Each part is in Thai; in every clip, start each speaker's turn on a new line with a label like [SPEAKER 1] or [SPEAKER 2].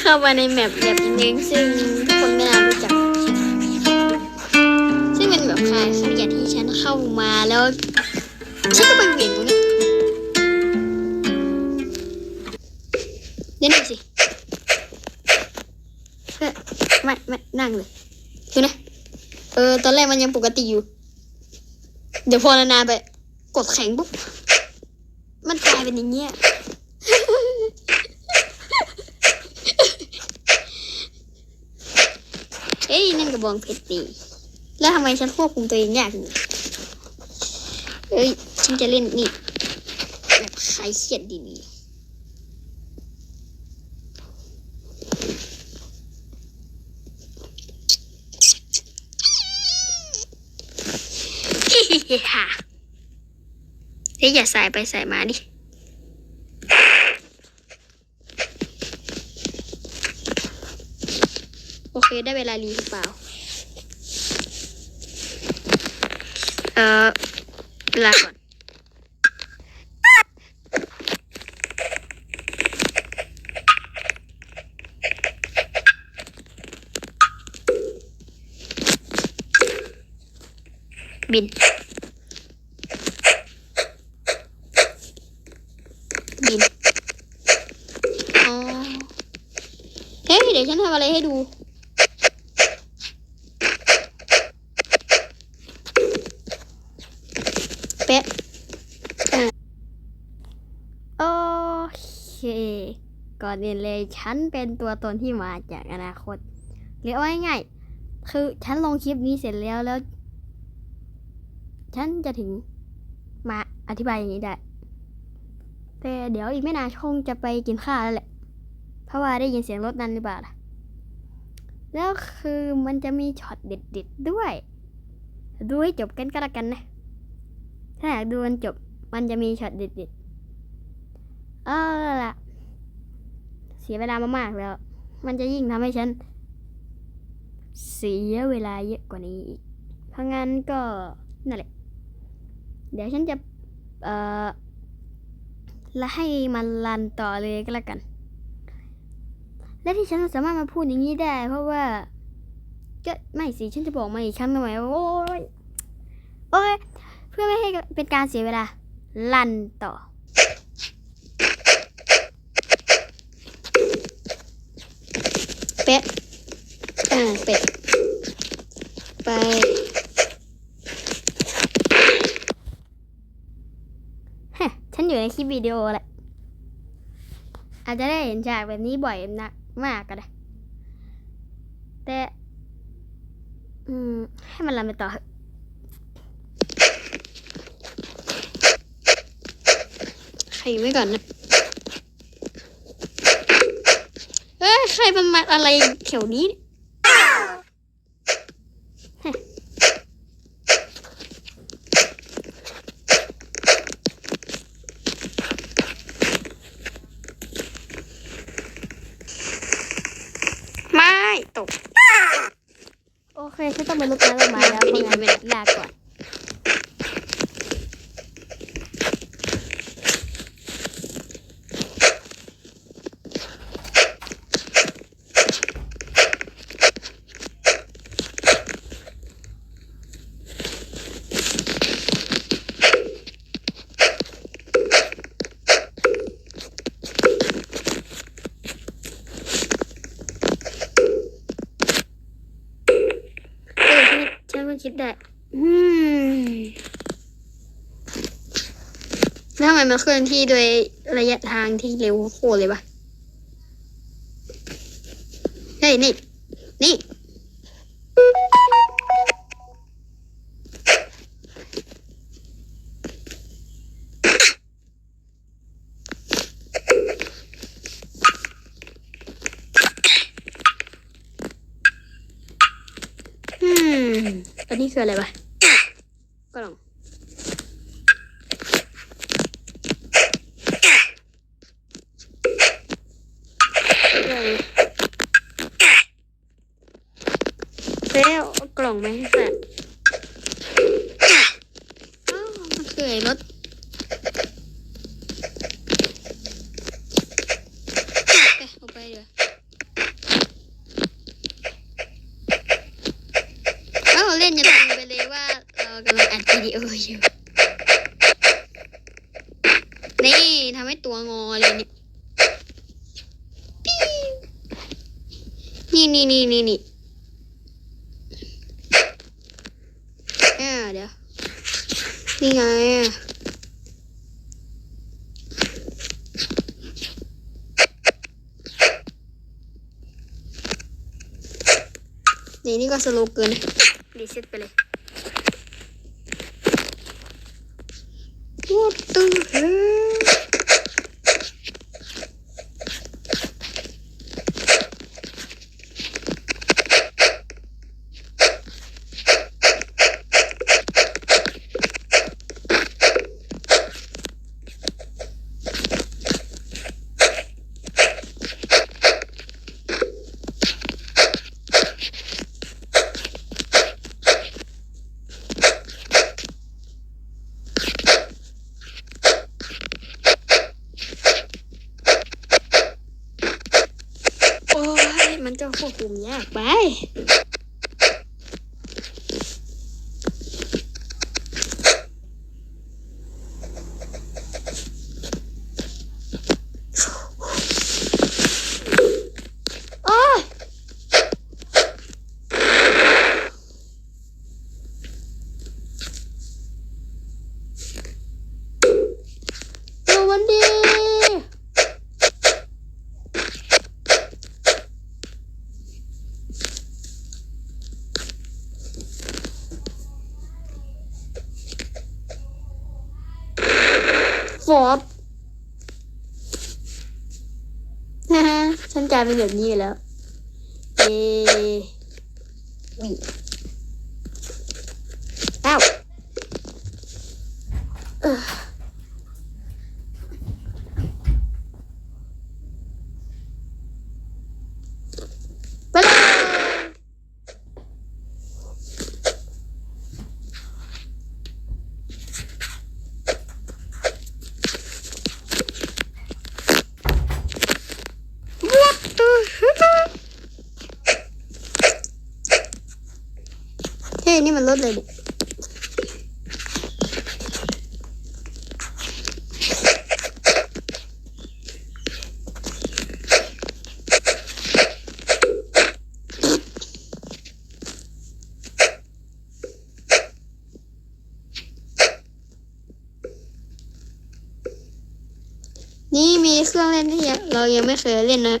[SPEAKER 1] เข้ามาในแมปแบบนึงซึ่งทุกคนไม่น่ารู้จัก ซึ่งเป็นแบบคลายขยะที่ฉันเข้ามาแล้วฉันก็ไปเหวี่ยงตรงนี้เดี๋ยวหน่อยสิไม่ไม่นั่งเลยดูนะเออตอนแรกมันยังปกติอยู่ เดี๋ยวพอนานๆไปกดแข็งปุ๊บมันกลายเป็นอย่างเงี้ย เอ้ยนั่นก ระบองเพชรดีแล้วทำไมฉันควบคุมตัวเองยากอย่างนี้เอ้ยฉันจะเล่นนี่แบบใคลายเครียดดีๆฮิฮ่เฮ้ยอย่าใส่ไปใส่มาดิ โอเคได้เวลารีหรือเปล่า เออลาก่อนบิน บิน อ๋อ เฮ้ย เดี๋ยวฉันทำอะไรให้ดู ป๊ะโอเค ก่อนอื่นเลยฉันเป็นตัวตนที่มาจากอนาคตหรือว่าง่ายๆคือฉันลงคลิปนี้เสร็จแล้วแล้ว ฉันจะถึงมาอธิบายอย่างนี้ได้ แต่เดี๋ยวอีกไม่นานคงจะไปกินข้าวแล้วแหละ เพราะว่าได้ยินเสียงรถนั้นหรือเปล่าล่ะแล้วคือมันจะมีช็อตเด็ดๆด้วยดูให้จบกันก็แล้วกันนะ ถ้าอยากดูมันจบ มันจะมีช็อตเด็ดๆ เอาล่ะเสียเวลามามากแล้ว มันจะยิ่งทำให้ฉัน เสียเวลาเยอะกว่านี้อีก เพราะงั้นก็นั่นแหละ เดี๋ยวฉันจะ เอ่อ และให้มันรันต่อเลยก็แล้วกัน และที่ฉันสามารถมาพูดอย่างนี้ได้ เพราะว่าก็ไม่สิ ฉันจะบอกมาอีกครั้งทำไมว่าโอ้ยโอเค พื่อไม่ให้เป็นการเสียเวลา ลันต่อ เป๊ะอ่าเป๊ะไป ฮะ ฉันอยู่ในคลิปวิดีโอแหละ อาจจะได้เห็นฉากแบบนี้บ่อยนะมากก็ได้ แต่ อืม ให้มันลันไปต่อ เถอะใครไว้ก่อนนะเอ้ยใครมันมาอะไรแถวนี้เนี่ยฮะไม่ตก โอเคฉันต้องไปลุกน้ำลงมาแล้วเพราะงั้นลาก่อน เออฉันฉันเพิ่ง คิดได้ อืมแล้วทำไมมันเคลื่อนที่โดยระยะทางที่เร็วโคตรเลยปะเฮ้ย นี่ นี่อื อันนี้คืออะไรวะกล่องแล้วเอากล่องไหมาให้ใส่ เอ่ยนี่ทำให้ตัวงอเลยนี่นี่นี่นี่นี่นี่อ่เดี๋ยว นี่ไงนี่นี่ก็สโลเกินรีเซ็ตไปเลย What the hell มันก็ควบคุมยากไป โอ้ยสวัสดี ฟอร์ด ฮ่าฮ่า ฉันกลายเป็นแบบนี้แล้ว เอวิอ้าวเอ้อไปเลยวัดตัวเฮ้ยนี่มันร ถเลยดินี่มีเครื่องเล่นที่เรายังไม่เคยเล่นนะ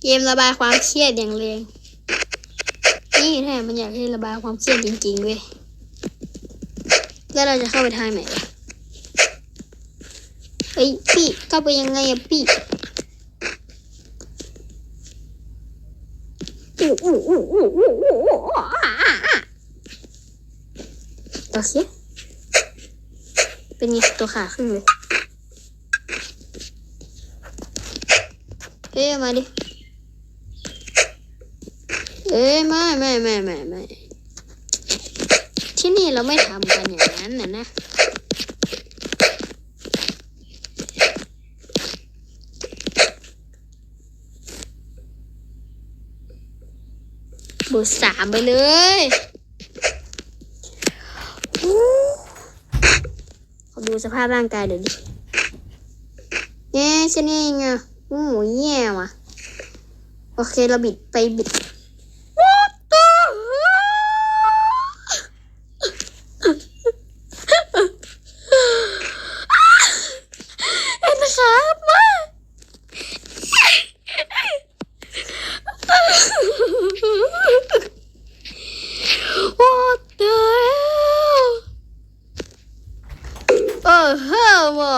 [SPEAKER 1] เกมระบายความเครียดอย่างแรง นี่แท้มันอยากให้ระบายความเครียดจริงๆเว้ยแล้วเราจะเข้าไปทางไหนเฮ้ยพี่เข้าไปยังไงอะพี่อู้อู้อู้อู้อู้อู้อู้อ่าอ่าอ่าโอเป็นไงตัวขาขึ้นเลยเอ้ยมาดิ เอ้ยไม่ไม่ไม่ไม่ไม่ที่นี่เราไม่ทำกันอย่างนั้นนะนะบอร์สามไปเลยอู้ขอดูสภาพร่างกายเดี๋ยวดิเอ๊ะฉันเองอะโอู้หูแย่ว่ะ โอเค เราบิดไปบิด What the hell เอ็นครับมา What the hell เออเฮ้ยมา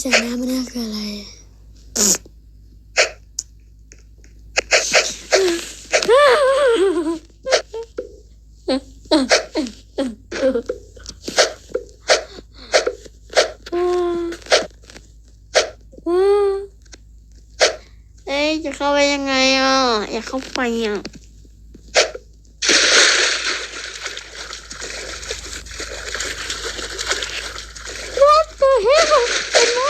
[SPEAKER 1] ดิฉันน้ำมันน่าคืออะไรเอ้ยจะเข้าไปยังไงอะ อยากเข้าไปอะ What the hell เห็นไหม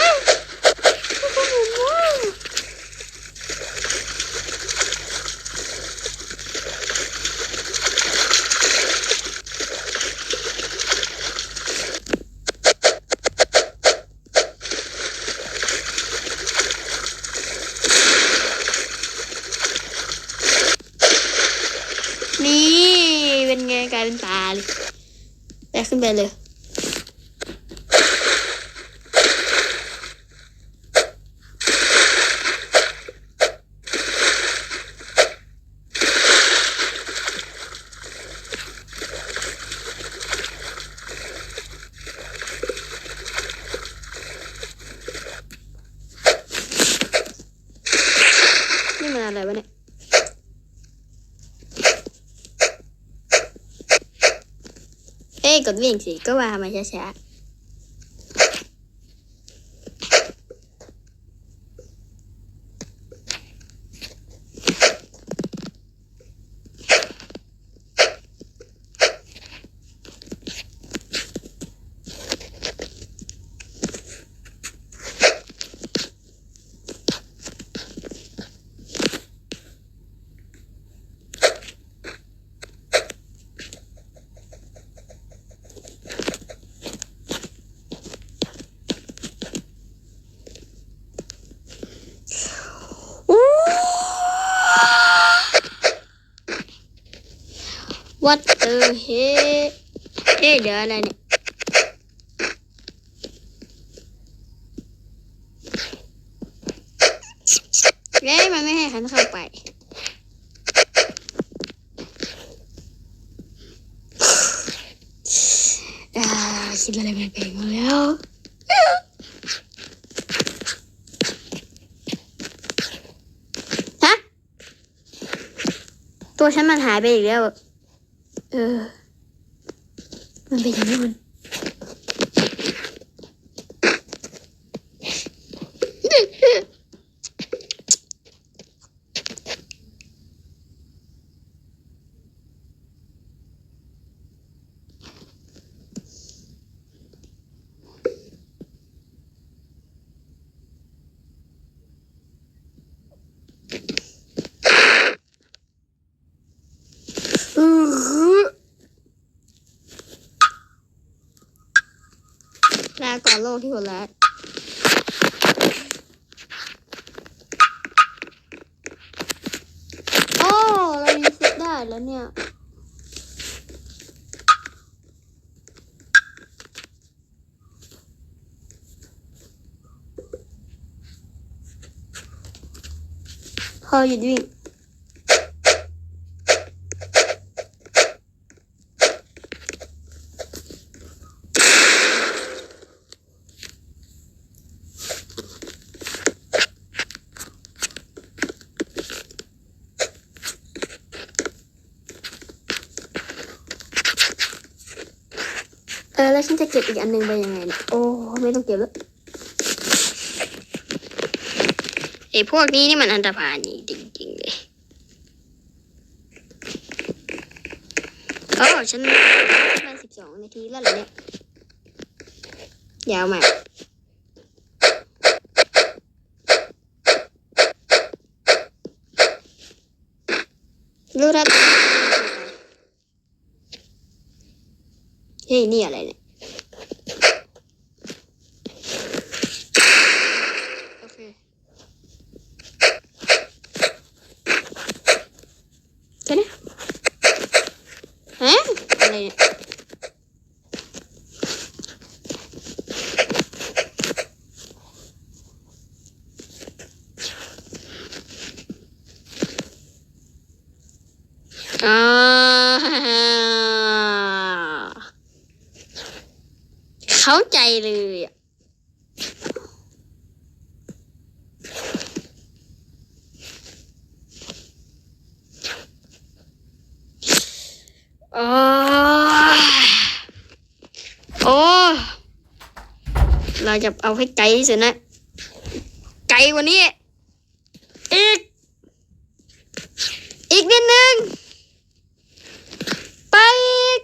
[SPEAKER 1] ทุกคนเห็นไหม ไปเลย นี่มันอะไรวะเนี่ย เอ้ยกด วิ่งสิก็ว่ามาช้าๆอู้วัด เออเฮ้เอ๊ะเดี๋ยวอะไรเนี่ยเอ้มันไม่ให้หันเข้าไปคิดอะไรไม่เป็นมาแล้วฮะตัวฉันมันหายไปอีกแล้ว อะเออ มันเป็นอย่างนี้มัน อือหือลาก่อน โลกที่โหดร้ายโอ้เรารีเซ็ตได้แล้วเนี่ยพอหยุดวิ่ง ออแล้วฉันจะเก็บอีกอันหนึ่งไปยังไงเนี่ยโอ้ไม่ต้องเก็บแล้วไอ้พวกนี้นี่มันอันตรพานนี่จริงๆเลยโอ้ฉันได้สิบสองนาทีแล้วเหรอเนี่ยยาวมากรู้แล้ว เฮ้ยนี่อะไรเนี่ย โอเคแค่นี้ฮะอะไรเนี่ย อ่าเข้า ใจเลยอะโอ้ยโอ้ยเราจะเอาให้ไกลที่สุดนะ ไกลกว่านี้ อีก อีกนิดนึง ไปอีก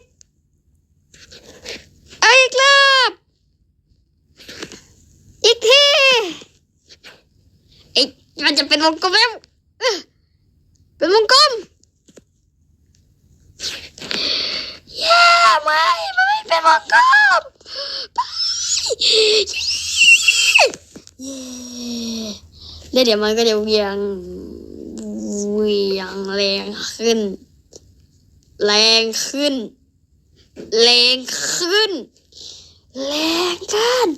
[SPEAKER 1] เอาอีกรอบอีกทีไอ้มันจะเป็น วงกลมแล้วเป็นวงกลมเย้ไม่มันไม่เป็นวงกลมไปเย้แล้วเดี๋ยวมันก็จะเวียงเวียงแรงขึ้น แรงขึ้น แรงขึ้น แรงขึ้น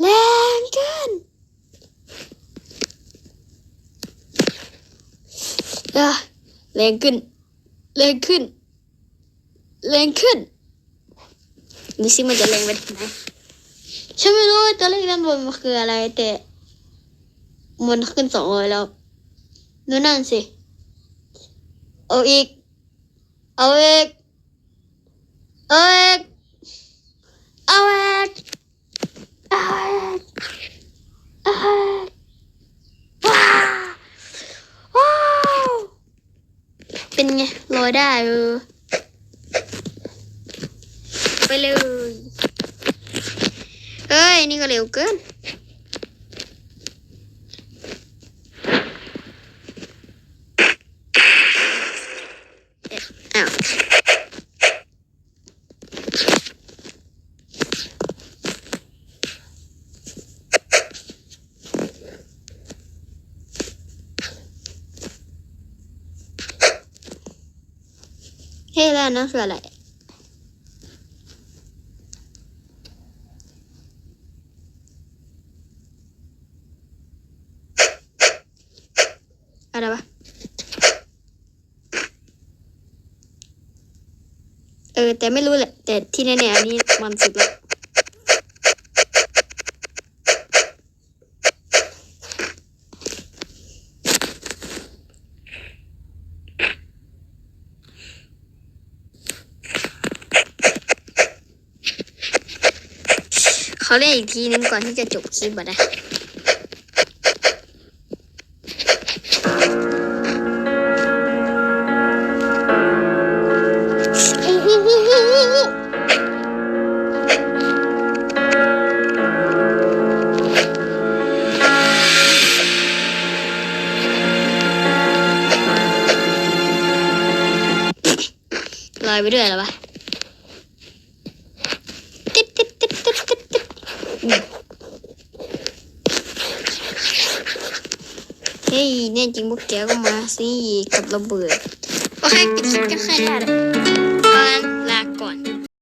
[SPEAKER 1] แรงขึ้นอะ แรงขึ้น แรงขึ้น แรงขึ้น นี่สิมันจะแรงไปถึงไหนฉันไม่รู้ตัวเลขด้านบนมันคืออะไร แต่ มันขึ้นสองร้อยแล้วนู่นนั่นสิ เอาอีก เอาอีก เอาอีก เอาอีก เอาอีก เอาอีกว้าวว้าว เป็นไงลอยได้เออไปเลย เอ้ย นี่ก็เร็วเกิน เฮ้ยแล้นั่นคืออะไร อะไรวะ เออ แต่ไม่รู้แหละ แต่ที่แน่ๆอันนี้มันสุดละ เขาเล่นอีกทีนึงก่อนที่จะจบคลิปอะนะ ริงพวกแกก็มาสิกับระเบิด โอเคปิดคลิปกันแค่นี้